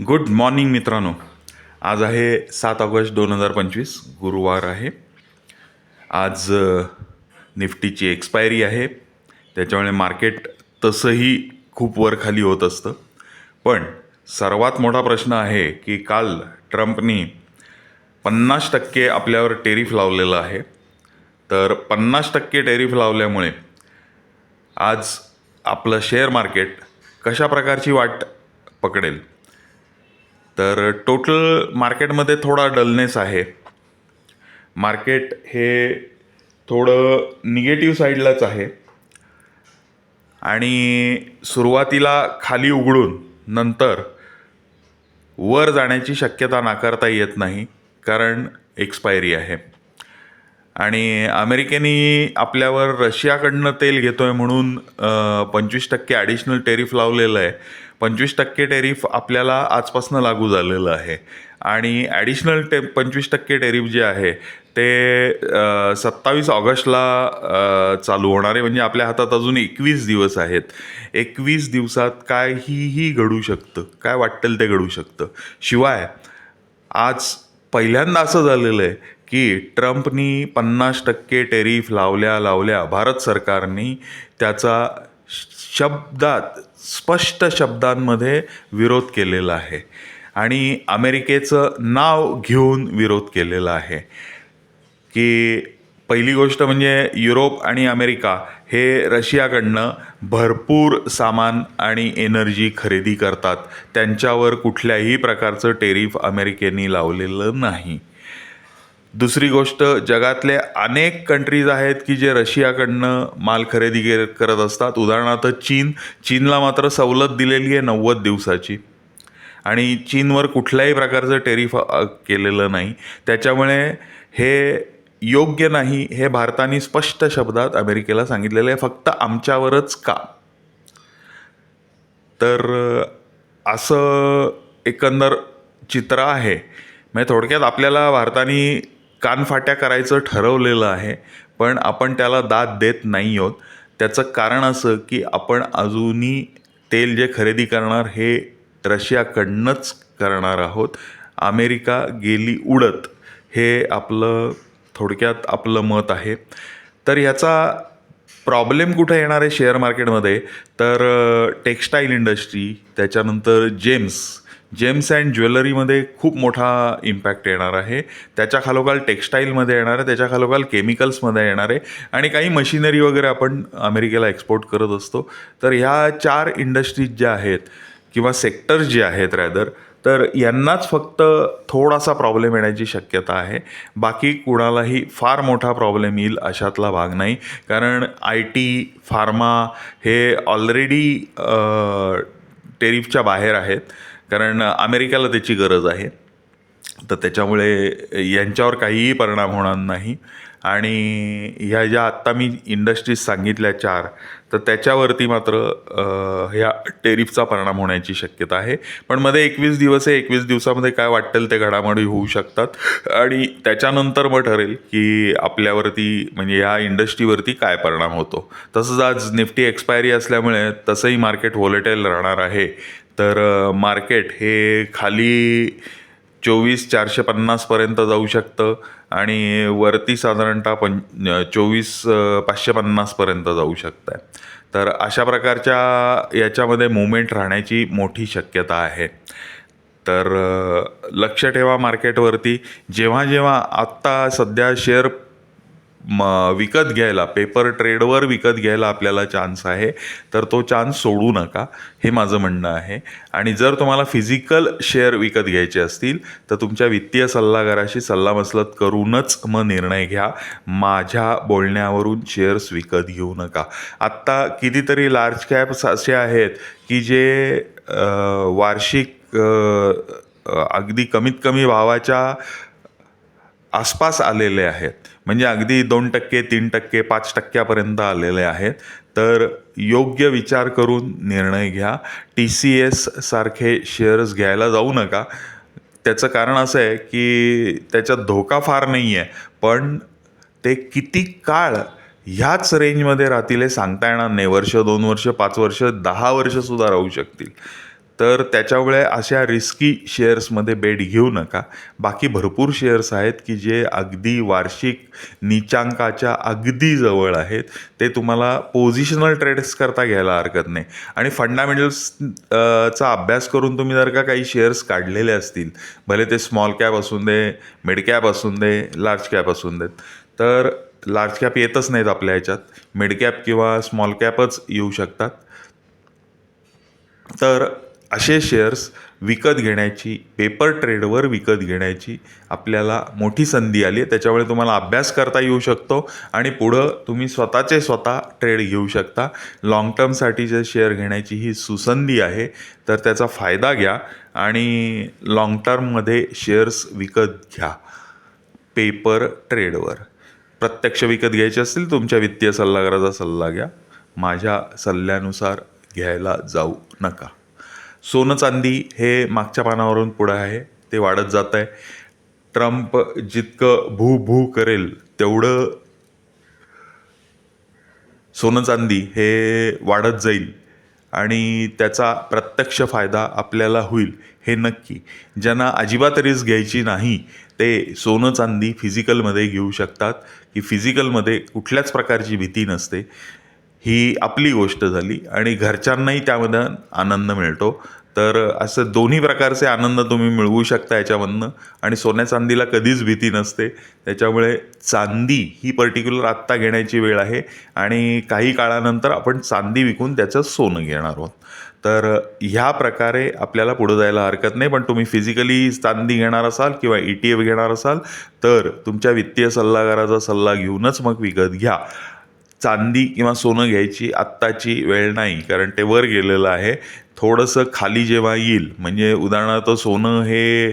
Good morning मित्रांनो. आज आहे सात ऑगस्ट दोन हजार पंचवीस. गुरुवार आहे. आज निफ्टीची एक्सपायरी आहे. त्याच्यामुळे मार्केट तसंही खूप वर खाली होत असतं. पण सर्वात मोठा प्रश्न आहे की काल ट्रम्पनी पन्नास टक्के आपल्यावर टेरिफ लावलेलं आहे. तर पन्नास टक्के टेरिफ लावल्यामुळे आज आपलं शेअर मार्केट कशा प्रकारची वाट पकडेल? तर टोटल मार्केटमध्ये थोडा डलनेस आहे. मार्केट हे थोडं निगेटिव्ह साईडलाच आहे. आणि सुरुवातीला खाली उघडून नंतर वर जाण्याची शक्यता नाकारता येत नाही कारण एक्सपायरी आहे. आणि अमेरिकेने आपल्यावर रशियाकडनं तेल घेतोय म्हणून पंचवीस टक्के ॲडिशनल टेरिफ लावलेलं आहे. पंचवीस टक्के टेरिफ आपल्याला आजपासून लागू झालेलं आहे. आणि ॲडिशनल टे पंचवीस टक्के टेरिफ जे आहे ते सत्तावीस ऑगस्टला चालू होणार आहे. म्हणजे आपल्या हातात अजून एकवीस दिवस आहेत. एकवीस दिवसात काहीही घडू शकतं. काय वाटेल ते घडू शकतं. शिवाय आज पहिल्यांदा असं झालेलं आहे की ट्रम्पनी पन्नास टक्के टेरिफ लावल्या लावल्या भारत सरकारने त्याचा शब्दात स्पष्ट शब्दांमध्ये विरोध केलेला आहे. आणि अमेरिकेचं नाव घेऊन विरोध केलेला आहे. की पहिली गोष्ट म्हणजे युरोप आणि अमेरिका हे रशियाकडनं भरपूर सामान आणि एनर्जी खरेदी करतात. त्यांच्यावर कुठल्याही प्रकारचं टेरिफ अमेरिकेने लावलेलं नाही. दुसरी गोष्ट जगातले अनेक कंट्रीज आहेत की जे रशियाकडनं माल खरेदी के- करत असतात. उदाहरणार्थ चीन. चीनला मात्र सवलत दिलेली आहे नव्वद दिवसाची. आणि चीनवर कुठल्याही प्रकारचं टेरिफ केलेलं नाही. त्याच्यामुळे हे योग्य नाही हे भारताने स्पष्ट शब्दात अमेरिकेला सांगितलेलं आहे. फक्त आमच्यावरच का? तर असं एकंदर चित्र आहे. म्हणजे थोडक्यात आपल्याला भारताने कानफाट्या करायचं ठरवलेलं आहे पण आपण त्याला दाद देत नाही आहोत. त्याचं कारण असं की आपण अजूनही तेल जे खरेदी करणार हे रशियाकडनंच करणार आहोत. अमेरिका गेली उडत हे आपलं थोडक्यात आपलं मत आहे. तर ह्याचा प्रॉब्लेम कुठे येणार आहे शेअर मार्केटमध्ये? तर टेक्स्टाईल इंडस्ट्री त्याच्यानंतर जेम्स जेम्स अँड ज्वेलरीमध्ये खूप मोठा इम्पॅक्ट येणार आहे. त्याच्या खालोखाल टेक्स्टाईलमध्ये येणार आहे त्याच्या खालोखाल केमिकल्समध्ये येणार आहे. आणि काही मशिनरी वगैरे आपण अमेरिकेला एक्सपोर्ट करत असतो. तर ह्या चार इंडस्ट्रीज ज्या आहेत किंवा सेक्टर्स जे आहेत रॅदर तर यांनाच फक्त थोडासा प्रॉब्लेम येण्याची शक्यता आहे. बाकी कुणालाही फार मोठा प्रॉब्लेम येईल अशातला भाग नाही. कारण आय टी फार्मा हे ऑलरेडी टेरिफच्या बाहेर आहेत. कारण अमेरिकेला त्याची गरज आहे. तर त्याच्यामुळे यांच्यावर काहीही परिणाम होणार नाही. आणि ह्या ज्या आत्ता मी इंडस्ट्रीज सांगितल्या चार तर त्याच्यावरती मात्र ह्या टेरिफचा परिणाम होण्याची शक्यता आहे. पण मध्ये एकवीस दिवस आहे एकवीस दिवसामध्ये काय वाटेल ते घडामोडी होऊ शकतात. आणि त्याच्यानंतर मग ठरेल की आपल्यावरती म्हणजे ह्या इंडस्ट्रीवरती काय परिणाम होतो. तसंच आज निफ्टी एक्सपायरी असल्यामुळे तसंही मार्केट व्हॉलेटाईल राहणार आहे. तर मार्केट हे खाली चोवीस चारशे पन्नासपर्यंत जाऊ शकतं आणि वरती साधारणतः पं चोवीस पाचशे पन्नासपर्यंत जाऊ शकतं आहे तर अशा प्रकारच्या याच्यामध्ये मुवमेंट राहण्याची मोठी शक्यता आहे. तर लक्ष ठेवा मार्केटवरती. जेव्हा जेव्हा आत्ता सध्या शेअर म विकत घ्यायला पेपर ट्रेडवर विकत घ्यायला आपल्याला चान्स आहे तर तो चान्स सोडू नका हे माझं म्हणणं आहे. आणि जर तुम्हाला फिजिकल शेअर विकत घ्यायचे असतील तर तुमच्या वित्तीय सल्लागाराशी सल्लामसलत करूनच मग निर्णय घ्या. माझ्या बोलण्यावरून शेअर्स विकत घेऊ नका. आत्ता कितीतरी लार्ज कॅप्स असे आहेत की जे वार्षिक अगदी कमीत कमी भावाच्या आसपास आलेले आहेत. म्हणजे अगदी दोन टक्के तीन टक्के पाच टक्क्यापर्यंत आलेले आहेत. तर योग्य विचार करून निर्णय घ्या. टी सी एस सारखे शेअर्स घ्यायला जाऊ नका. त्याचं कारण असं आहे की त्याच्यात धोका फार नाही आहे पण ते किती काळ ह्याच रेंजमध्ये राहतील हे सांगता येणार नाही. वर्ष दोन वर्ष पाच वर्ष दहा वर्षसुद्धा राहू शकतील. तर त्याच्यामुळे अशा रिस्की शेअर्समध्ये बेट घेऊ नका. बाकी भरपूर शेअर्स आहेत की जे अगदी वार्षिक निचांकाच्या अगदी जवळ आहेत. ते तुम्हाला पोझिशनल ट्रेड्स करता घ्यायला हरकत नाही. आणि फंडामेंटल्स चा अभ्यास करून तुम्ही जर का काही शेअर्स काढलेले असतील भले ते स्मॉल कॅप असून दे मिड कॅप असून दे लार्ज कॅप असून देत. तर लार्ज कॅप येतच नाहीत आपल्या ह्याच्यात. मिड कॅप किंवा स्मॉल कॅपच येऊ शकतात. तर असे शेअर्स विकत घेण्याची पेपर ट्रेडवर विकत घेण्याची आपल्याला मोठी संधी आली आहे. त्याच्यामुळे तुम्हाला अभ्यास करता येऊ शकतो आणि पुढं तुम्ही स्वतःचे स्वतः ट्रेड घेऊ शकता. लाँग टर्मसाठीचे शेअर घेण्याची ही सुसंधी आहे तर त्याचा फायदा घ्या आणि लाँग टर्ममध्ये शेअर्स विकत घ्या. पेपर ट्रेडवर प्रत्यक्ष विकत घ्यायचे असतील तुमच्या वित्तीय सल्लागाराचा सल्ला घ्या. माझ्या सल्ल्यानुसार घ्यायला जाऊ नका. सोनं चांदी हे मागच्या पानावरून पुढं आहे ते वाढत जात आहे. ट्रम्प जितकं भू भू करेल तेवढं सोनं चांदी हे वाढत जाईल आणि त्याचा प्रत्यक्ष फायदा आपल्याला होईल हे नक्की. ज्यांना अजिबात रिस्क घ्यायची नाही ते सोनं चांदी फिजिकलमध्ये घेऊ शकतात की फिजिकलमध्ये कुठल्याच प्रकारची भीती नसते. ही आपली गोष्ट झाली आणि घरच्यांनाही त्यामध्ये आनंद मिळतो. तर असं दोन्ही प्रकारचे आनंद तुम्ही मिळवू शकता याच्यामधनं. आणि सोन्या चांदीला कधीच भीती नसते. त्याच्यामुळे चांदी ही पर्टिक्युलर आत्ता घेण्याची वेळ आहे. आणि काही काळानंतर आपण चांदी विकून त्याचं सोनं घेणार आहोत. तर ह्या प्रकारे आपल्याला पुढं जायला हरकत नाही. पण तुम्ही फिजिकली चांदी घेणार असाल किंवा ई टी एफ घेणार असाल तर तुमच्या वित्तीय सल्लागाराचा सल्ला घेऊनच मग विकत घ्या. चांदी किंवा सोनं घ्यायची आत्ताची वेळ नाही कारण ते वर गेलेलं आहे. थोडंसं खाली जेव्हा येईल म्हणजे उदाहरणार्थ सोनं हे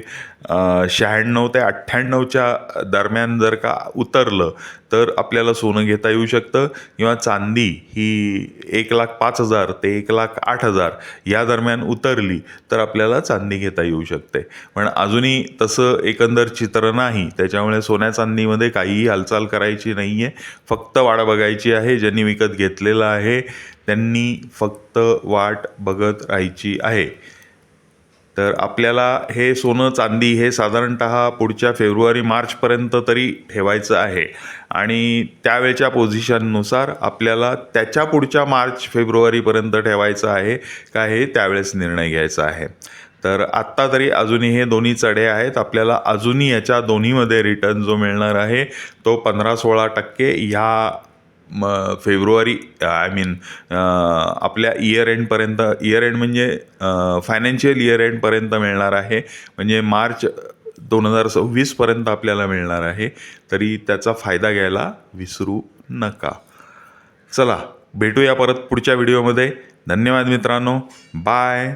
शहाण्णव ते अठ्ठ्याण्णवच्या दरम्यान जर का उतरलं तर आपल्याला सोनं घेता येऊ शकतं. किंवा चांदी ही एक लाख पाच हजार ते एक लाख आठ हजार या दरम्यान उतरली तर आपल्याला चांदी घेता येऊ शकते. पण अजूनही तसं एकंदर चित्र नाही. त्याच्यामुळे सोन्या चांदीमध्ये काहीही हालचाल करायची नाही आहे फक्त वाढ बघायची आहे ज्यांनी विकत घेतलेलं आहे त्यांनी फक्त वाट बघत राहायची आहे. तर आपल्याला हे सोनं चांदी हे साधारणत पुढच्या फेब्रुवारी मार्चपर्यंत तरी ठेवायचं आहे. आणि त्यावेळच्या पोझिशननुसार आपल्याला त्याच्या पुढच्या मार्च फेब्रुवारीपर्यंत ठेवायचं आहे का हे त्यावेळेस निर्णय घ्यायचा आहे. तर आत्ता तरी अजूनही हे दोन्ही चढे आहेत. आपल्याला अजूनही याच्या दोन्हीमध्ये रिटर्न जो मिळणार आहे तो पंधरा सोळा टक्के ह्या म फेब्रुवारी आय मीन आपल्या इयर एंडपर्यंत इयर एंड म्हणजे फायनान्शियल इयर एंडपर्यंत मिळणार आहे. म्हणजे मार्च दोन हजार सव्वीसपर्यंत आपल्याला मिळणार आहे. तरी त्याचा फायदा घ्यायला विसरू नका. चला भेटूया परत पुढच्या व्हिडिओमध्ये. धन्यवाद मित्रांनो. बाय.